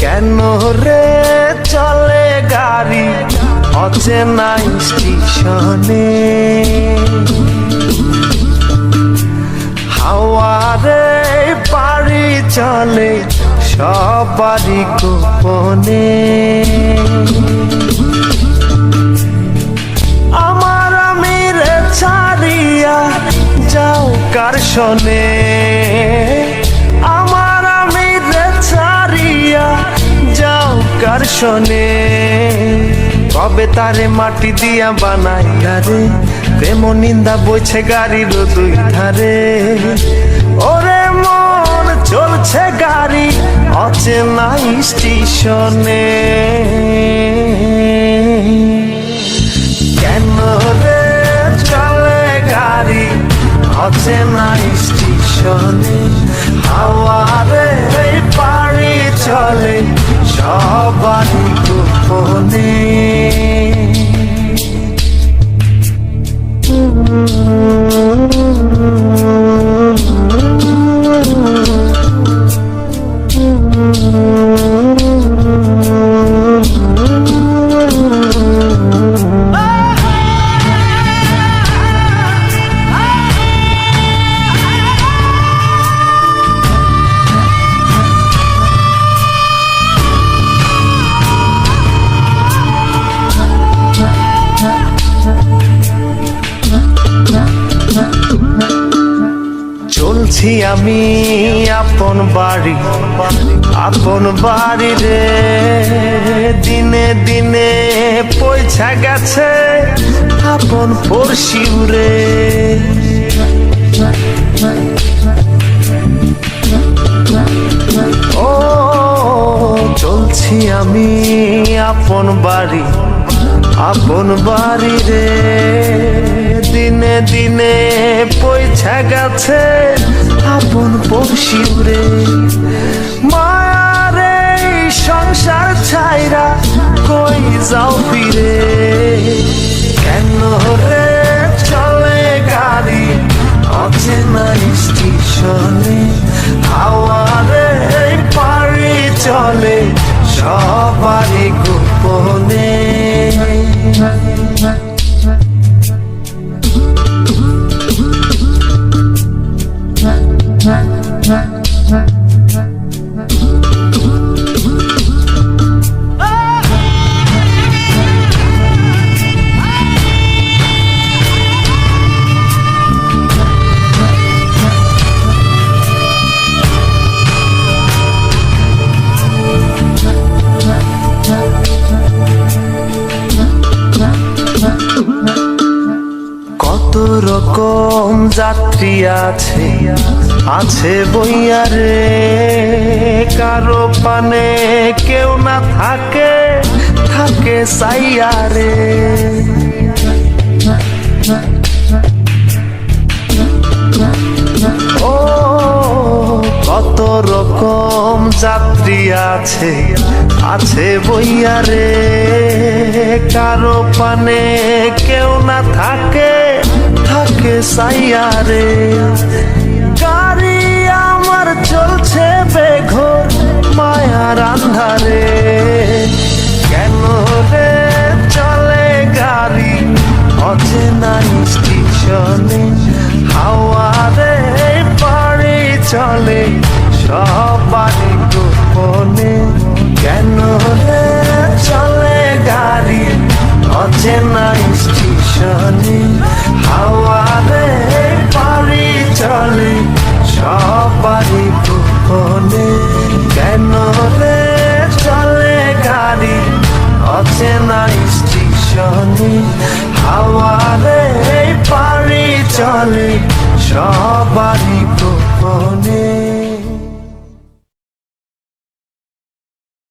কেন রে চলে গাড়ি? অচেনা স্টেশনে। হাওয়ারে পাড়ি চলে সবারই গোপনে। আমার আমিরে ছাড়িয়া যাও কার শোনে শোনে, কবে তারে মাটি দিয়া বানাইয়া রে? প্রেম নিন্দা বইছে গাড়ির দুই ধারে। ওরে মন চলছে গাড়ি, অচেনা স্টেশনে। কেন রে চলে গাড়ি, অচেনা স্টেশনে? হাওয়ারে পাড়ি চলছি আমি আপন বাড়ি আপন বাড়ি রে। দিনে দিনে পয়সা গেছে আপন পড়শিউ রে। ও, চলছি আমি আপন বাড়ি আপন বাড়ি রে। দিনে দিনে পয়সা গেছে আপন পড়শিউ রে মায়ারে এই সংসার ছাইরা কই যাও ফিরে? কেন রে রকম যাত্রী আছে? আছে বইয়ারে কারও পানে কেউ না থাকে থাকে সাইয়ারে ও কত রকম যাত্রী আছে? আছে বইয়ারে কারও পানে কেউ না থাকে থাকে সাইয়ারে। গাড়ি আমার চলছে বেঘর, মায়ার আন্ধারে। কেন রে চলে গাড়ি? অচেনা স্টেশনে হাওয়ারে পাড়ি চলে, সবারই গোপনে। কেন রে চলে গাড়ি? অচেনা